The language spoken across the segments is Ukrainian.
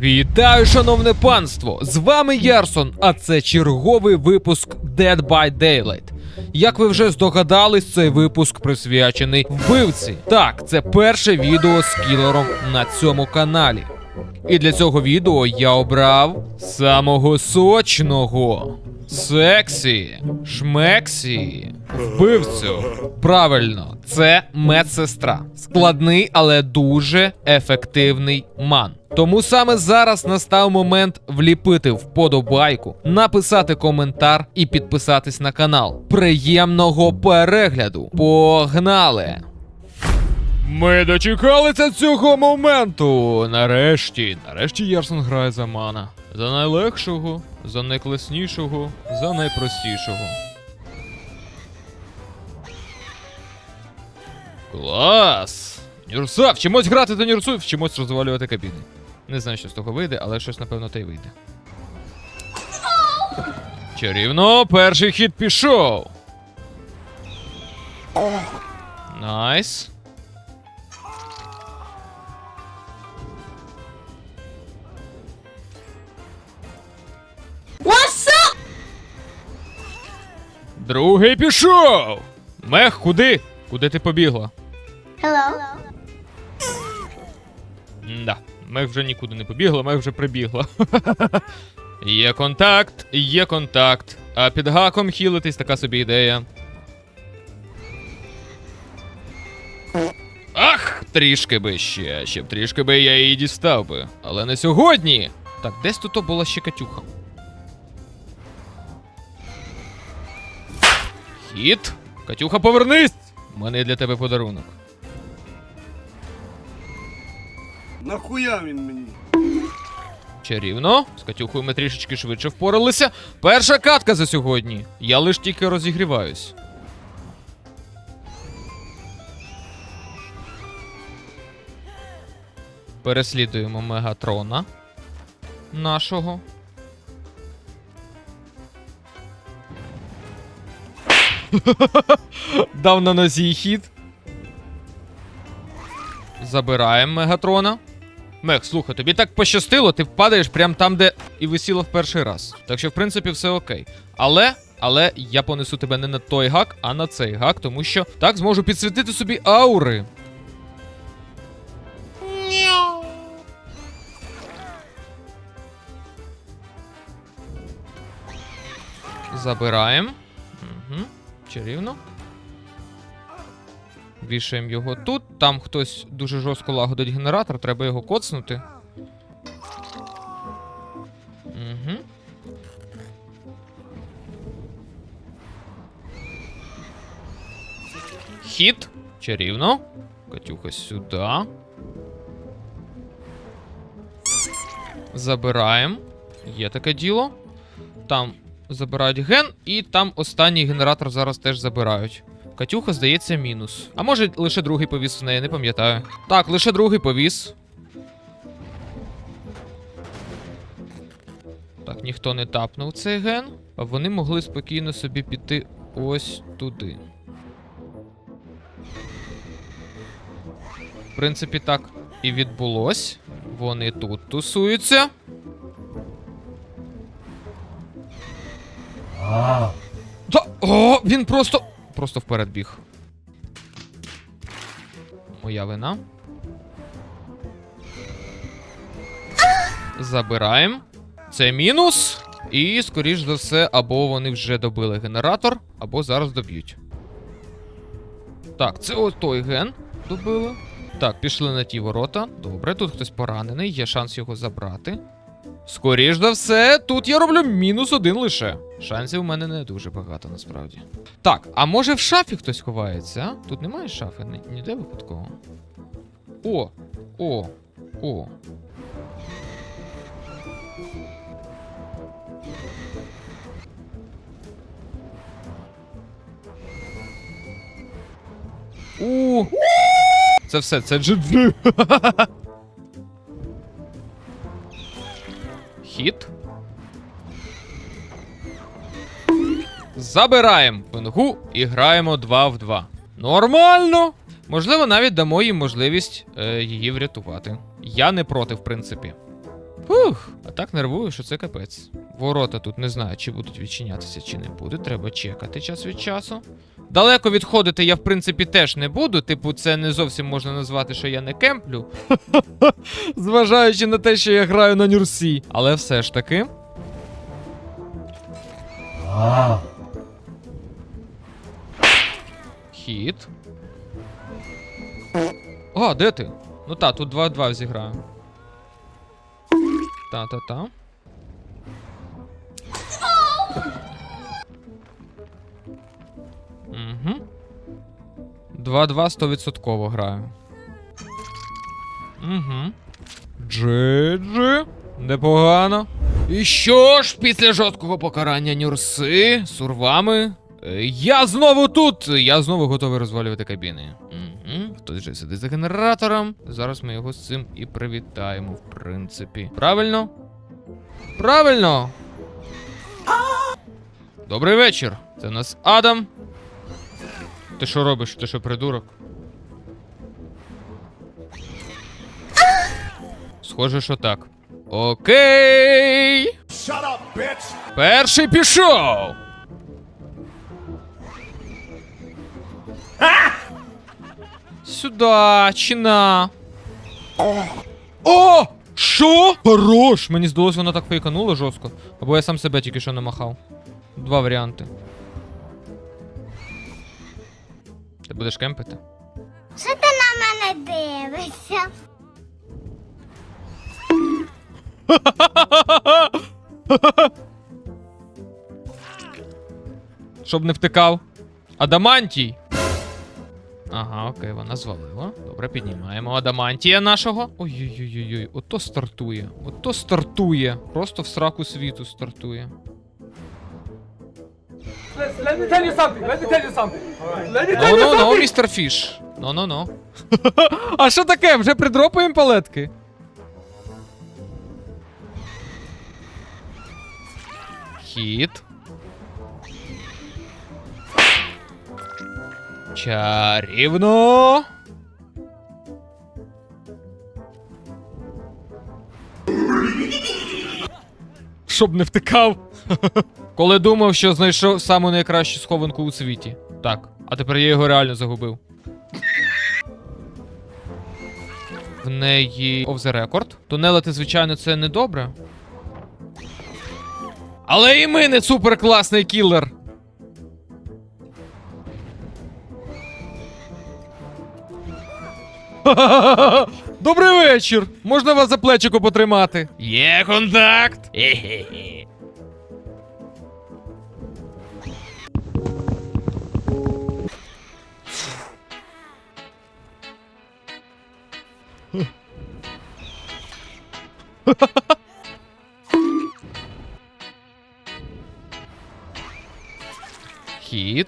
Вітаю, шановне панство! З вами Ярсон, а це черговий випуск Dead by Daylight. Як ви вже здогадались, цей випуск присвячений вбивці. Так, це перше відео з кілером на цьому каналі. І для цього відео я обрав самого сочного, сексі, шмексі, вбивцю. Правильно, це медсестра. Складний, але дуже ефективний ман. Тому саме зараз настав момент вліпити вподобайку, написати коментар і підписатись на канал. Приємного перегляду! Погнали! Ми дочекалися цього моменту. Нарешті, нарешті Ярсон грає за мана. За найлегшого, за найкласнішого, за найпростішого. Клас! Нюрса, вчимось грати до Нюрсу, вчимось розвалювати кабіни. Не знаю, що з того вийде, але щось, напевно, та й вийде. Чарівно, перший хід пішов. Найс. Другий пішов. Мех, куди? Куди ти побігла? Hello. Да, мех вже нікуди не побігла, мех вже прибігла. є контакт, є контакт. А під гаком хілитись така собі ідея. Ах, трішки би ще, ще б трішки би я її дістав би. Але не сьогодні. Так, десь тут була ще Катюха. Хіт. Катюха, повернись! У мене є для тебе подарунок. Нахуя він мені? Чарівно. З Катюхою ми трішечки швидше впоралися. Перша катка за сьогодні. Я лиш тільки розігріваюсь. Переслідуємо Мегатрона нашого. Дав на нозі хід. Забираємо Мегатрона. Мех, слухай, тобі так пощастило, ти впадаєш прямо там, де і висіло в перший раз. Так що, в принципі, все окей. Але, але я понесу тебе не на той гак, а на цей гак, тому що так зможу підсвітити собі аури. Забираємо. Угу. Чарівно. Вішаємо його тут. Там хтось дуже жорстко лагодить генератор, треба його коцнути. Угу. Хід. Чарівно. Катюха сюди. Забираємо. Є таке діло. Там забирають ген, і там останній генератор зараз теж забирають. Катюха, здається, мінус. А може лише другий повіс в неї, не пам'ятаю. Так, лише другий повіс. Так, ніхто не тапнув цей ген. А вони могли спокійно собі піти ось туди. В принципі, так і відбулось. Вони тут тусуються. Та, о, він просто. Просто вперед біг. Моя вина. Забираємо. Це мінус. І, скоріш за все, або вони вже добили генератор, або зараз доб'ють. Так, це ось той ген добили. Так, пішли на ті ворота. Добре, тут хтось поранений, є шанс його забрати. Скоріш за все, тут я роблю мінус один лише. Шансів у мене не дуже багато насправді. Так, а може в шафі хтось ховається? Тут немає шафи, ні- ніде випадково. О, о, о. У. Це все, це джиджи. Хід. Забираємо пингу і граємо 2 в 2. Нормально! Можливо, навіть дамо їм можливість е, її врятувати. Я не проти, в принципі. Фух, а так нервую, що це капець. Ворота тут не знаю, чи будуть відчинятися, чи не будуть. Треба чекати час від часу. Далеко відходити я, в принципі, теж не буду. Типу, це не зовсім можна назвати, що я не кемплю. Зважаючи на те, що я граю на нюрсі. Але все ж таки. Хід. О, де ти? Ну та, тут 2-2 зіграю. Та-та-та. 2-2 100% граю. Угу. Джиджи. Непогано. І що ж, після жорсткого покарання Нюрси сурвами. е, Я знову тут! Я знову готовий розвалювати кабіни. Угу. Хтось же сидить за генератором. Зараз ми його з цим і привітаємо, в принципі. Правильно? Правильно! Добрий вечір. Це у нас Адам. Ти що робиш? Ти що придурок? Схоже, що так. Окей. Перший пішов. Сюда, чина. О! Що? Хорош! Мені здалось, вона так фейканула жорстко. Або я сам себе тільки що намахав. Два варіанти. Ти будеш кемпити? Що ти на мене дивишся? Щоб не втикав. Адамантій. Ага, окей, вона звалила. Добре, піднімаємо Адамантія нашого. Ой-ой-ой, ото стартує. Ото стартує. Просто в сраку світу стартує. Let me tell you something. Let me tell you something. Let me Ну, ну, ну, містер Фіш. Ну, ну, ну. А що таке? Вже придропуємо палетки? Хід. Чарівно. Щоб не втикав. Коли думав, що знайшов саму найкращу схованку у світі. Так, а тепер я його реально загубив. В неї off the record. Тунелити, звичайно, це не добре. Але і ми не суперкласний кілер. Добрий вечір! Можна вас за плечико потримати? Є контакт! Хе-хе-хе. Хід.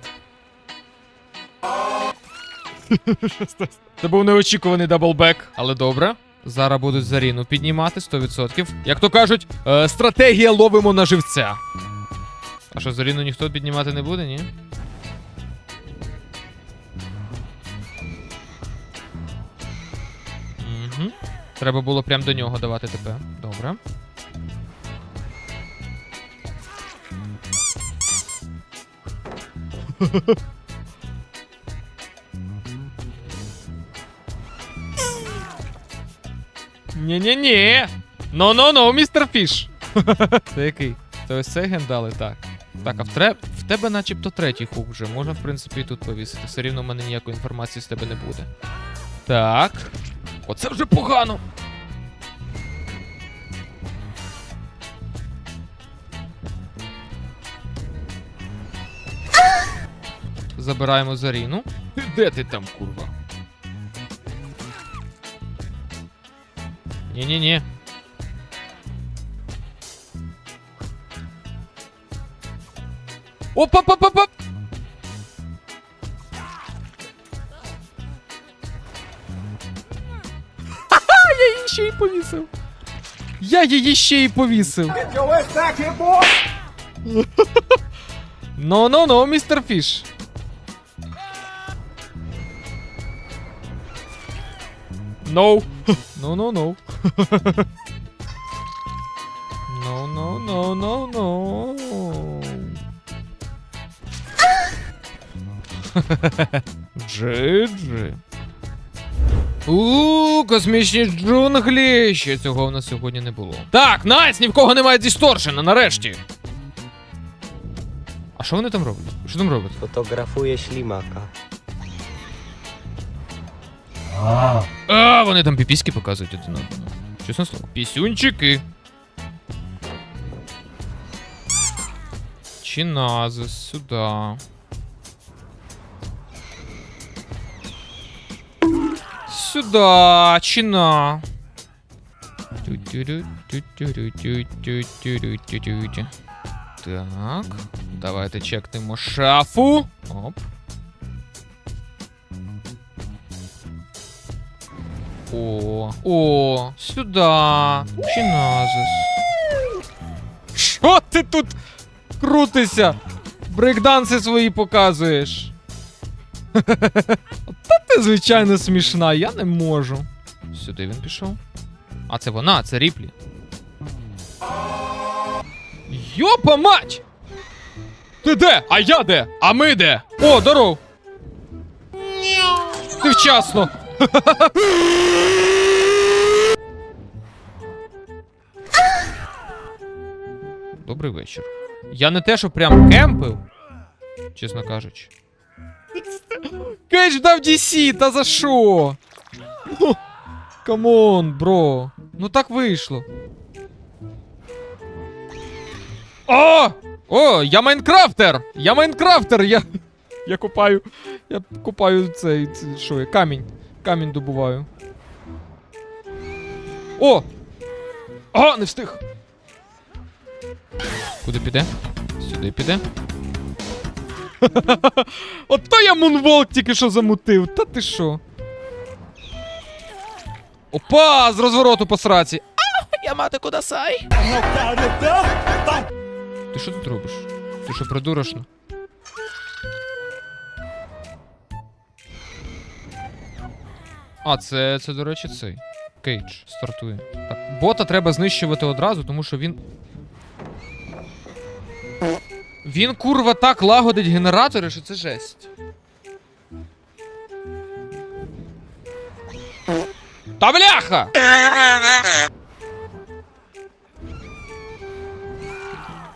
Це був неочікуваний даблбек, але добре. Зараз будуть Заріну піднімати 100%. Як то кажуть, е, стратегія ловимо на живця. А що, Заріну ніхто піднімати не буде, ні? Угу. Треба було прям до нього давати ТП. Добре. Ні-ні-ні. Ну-ну-ну, містер Фіш. Це який? Це ось цей ген дали, так. Так, а в, тре... в тебе начебто третій хук вже. Можна, в принципі, і тут повісити. Все рівно в мене ніякої інформації з тебе не буде. Так. Оце вже погано. Забираємо Заріну. Де ти там, курва? Ні-ні-ні. Опа-па-па-па! Ха-ха, я її ще й повісив. Я її ще й повісив. Ну-ну-ну, містер Фіш. No. No, no, no. No, no, no, no, no. Джиджи. У, космічні джунглі. Ще цього в нас сьогодні не було. Так, найс, ні в кого немає дісторшена, нарешті. А що вони там роблять? Що там роблять? Fotografuję ślimaka. А, вони там піпіськи показують один одному. Чесне слово. Пісюнчики. Чиназис, сюди. Сюда, чина. Тю-тю-рю-тю-тю-рю-тю-тю-тю-тю-тю. Так, давайте чекнемо шафу. Оп. О, о, сюда. Чиназис. Що ти тут крутишся? Брейкданси свої показуєш. Та ти, звичайно, смішна, я не можу. Сюди він пішов. А це вона, це Ріплі. Йопа мать! Ти де? А я де? А ми де? О, здоров! Ти вчасно! Добрий вечір. Я не те, що прям кемпив, чесно кажучи. Кетч дав DC, та за що? Камон, бро. Ну так вийшло. О! О, я Майнкрафтер! Я Майнкрафтер! Я. Я купаю. Я купаю цей що я? Камінь. Камінь добуваю. О! А, не встиг! Куди піде? Сюди піде. Ото я мунволк тільки що замутив. Та ти що? Опа! З розвороту по сраці. А, я мати кудасай. Ти що тут робиш? Ти що придурочно? А, це, це, до речі, цей. Кейдж стартує. Так, бота треба знищувати одразу, тому що він. Він курва так лагодить генератори, що це жесть. Та бляха!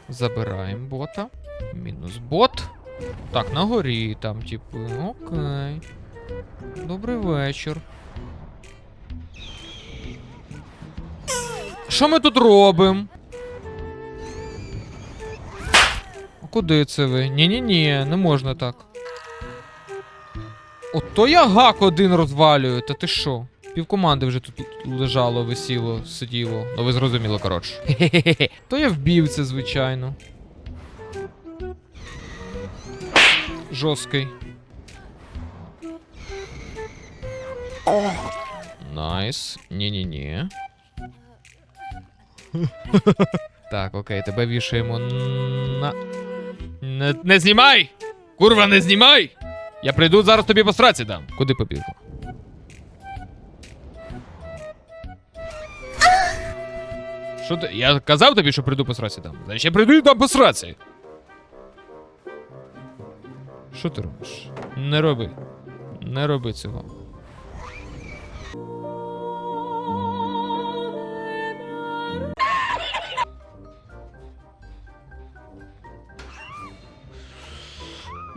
Забираємо бота. Мінус бот. Так, на горі там, типу. Окей. Добрий вечір. Що ми тут робимо? Куди це ви? Ні-ні-ні, не можна так. Ото я гак один розвалюю, та ти що? Півкоманди вже тут лежало, висіло, сиділо. Ну ви зрозуміли, коротше. То я вбив це, звичайно. Жорсткий. Найс. Ні-ні-ні. так, окей, тебе вішаємо на. Не, не знімай! Курва, не знімай! Я прийду зараз тобі по сраці дам. Куди побігло? Що ти? Я казав тобі, що прийду по сраці дам. Значить, я прийду і дам по сраці. Що ти робиш? Не роби. Не роби цього.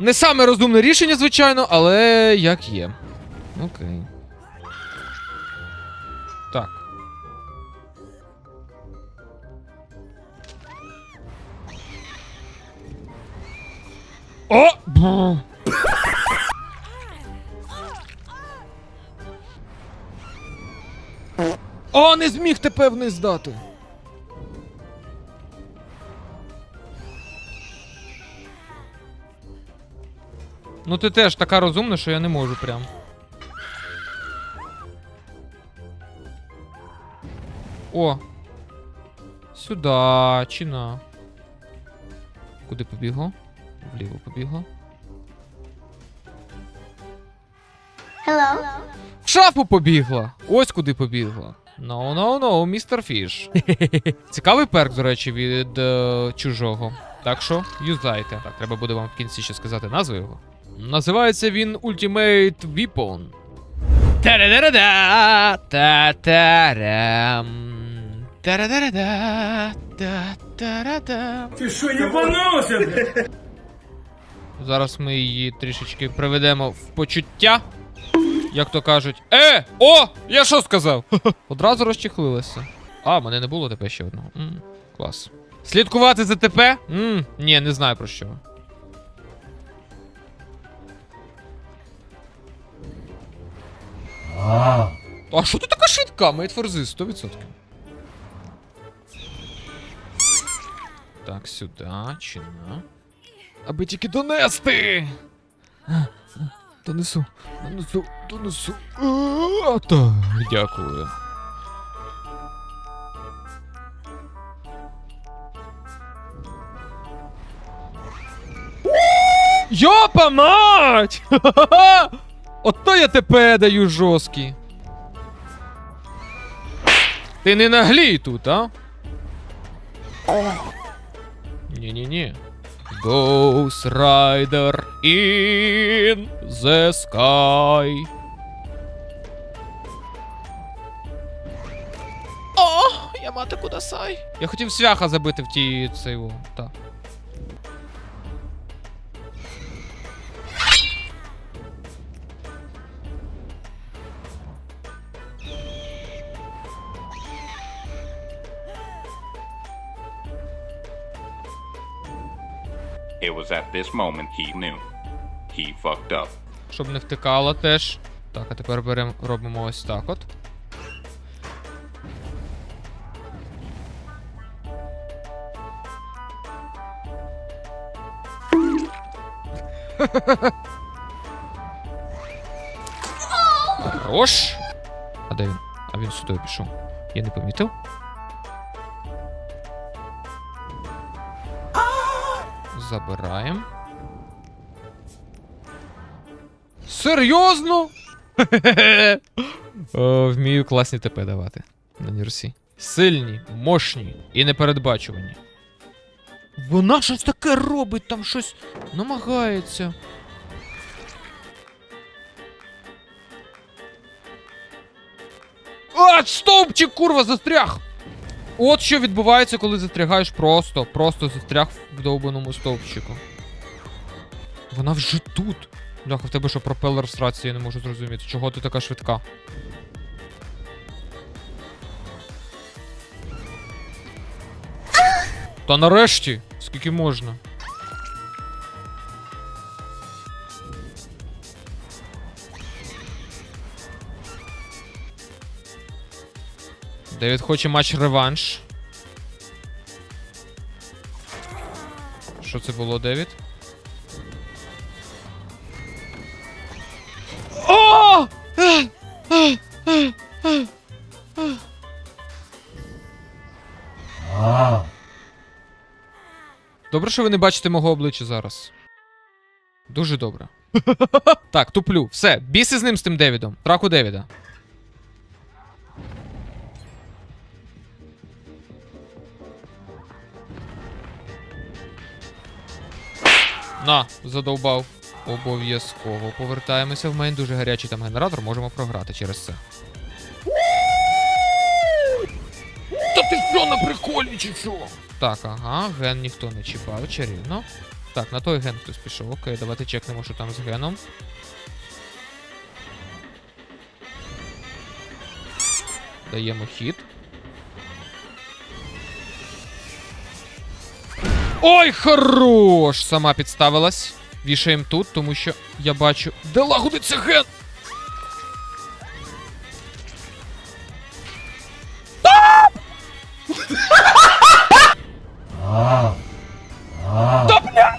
Не саме розумне рішення, звичайно, але як є. Окей. Так. О! О, не зміг ти певний здати. Ну ти теж така розумна, що я не можу прям. О. Сюда, чина. Куди побігло? Вліво побігло. Hello. В шафу побігла! Ось куди побігла. No, no, no, містер Фіш. Цікавий перк, до речі, від е, чужого. Так що юзайте. Так, треба буде вам в кінці ще сказати назву його. Називається він Ultimate Weapon. Та-да-да-да, та-та-рам. Та-да-да-да, та-та-да-да. Ти що, єбанувся, блядь? Зараз ми її трішечки приведемо в почуття. Як то кажуть. Е! О! Я що сказав? Одразу розчехлилася. А, мене не було ТП ще одного. М, клас. Слідкувати за ТП? М, ні, не знаю про що. А що ти така швидка? Мейд форзи, 100%. Так, сюди, чи на. Аби тільки донести. Донесу, донесу, донесу. А, Так, дякую. Йопа мать! Ото я ТП даю жорсткі. Ти не наглій тут, а? Ні-ні-ні. Ghost Rider in the sky. О, я мати кудасай. Я хотів свяха забити в ті цей о, It was at this moment he knew. He fucked up. Щоб не втикало теж. Так, а тепер беремо, робимо ось так от. Хорош. А де він? А він сюди пішов. Я не помітив. Забираємо. Серйозно? О, вмію класні ТП давати на Нірсі. Сильні, мощні і непередбачувані. Вона щось таке робить, там щось намагається. А, стовпчик, курва, застряг! От що відбувається, коли застрягаєш просто, просто застряг в довбаному стовпчику. Вона вже тут. Бляха, в тебе що пропелер в сраці, я не можу зрозуміти. Чого ти така швидка? Та нарешті, скільки можна. Девід хоче матч реванш. Що це було, Девід? О! Добре, що ви не бачите мого обличчя зараз. Дуже добре. так, туплю. Все, біси з ним з тим Девідом. Траку Девіда. На, задовбав. Обов'язково повертаємося в мейн. Дуже гарячий там генератор, можемо програти через це. Та ти що на приколі чи що? Так, ага, ген ніхто не чіпав, чарівно. Так, на той ген хтось пішов. Окей, давайте чекнемо, що там з геном. Даємо хід. Ой, хорош! Сама підставилась. Вішаємо тут, тому що я бачу. Де лагодиться ген? Та бля!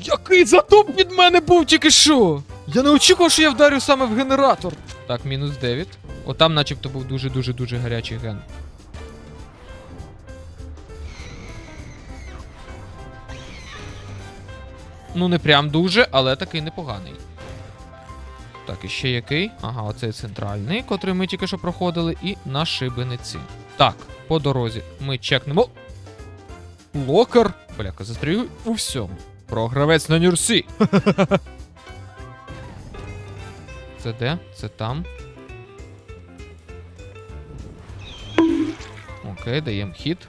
Який затуп від мене був тільки що! Я не очікував, що я вдарю саме в генератор. Так, мінус 9. Отам начебто був дуже-дуже дуже гарячий ген. Ну, не прям дуже, але такий непоганий. Так, і ще який? Ага, оцей центральний, котрий ми тільки що проходили, і на шибениці. Так, по дорозі ми чекнемо. Локер. Бляка, застрію у всьому. Програвець на Нюрсі. Це де? Це там. Окей, даємо хід.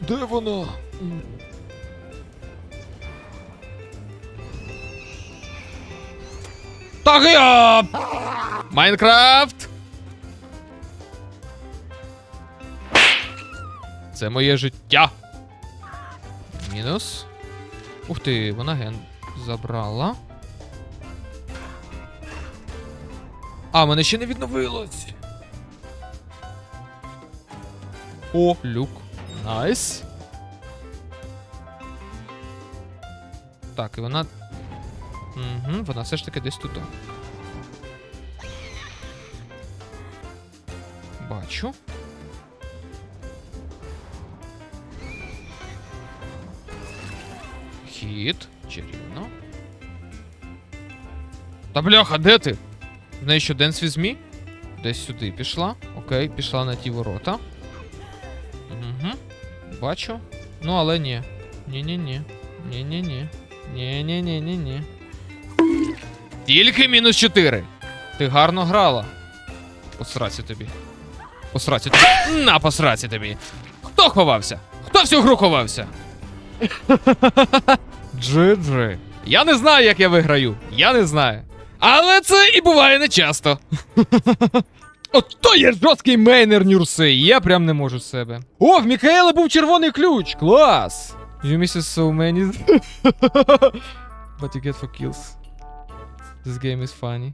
Де вона? Так! Майнкрафт! Це моє життя. Мінус. Ух ти, вона ген забрала. А, мене ще не відновилось. О, люк. Найс. Так, і вона. Угу, вона все ж таки десь тут. Бачу. Хід. Чарівно. Та бляха, де ти? В неї що with me? Десь сюди пішла. Окей, пішла на ті ворота. Бачу. Ну, але ні. Ні-ні-ні. Ні-ні-ні. Ні-ні-ні-ні-ні. Тільки мінус 4. Ти гарно грала. Посраці тобі. Посраці тобі. На посраці тобі. Хто ховався? Хто всю гру ховався? Джи-джи. Я не знаю, як я виграю. Я не знаю. Але це і буває нечасто. Ото є жорсткий мейнер Нюрси. Я прям не можу з себе. О, в Мікаела був червоний ключ. Клас! You miss so many. But you get for kills. This game is funny.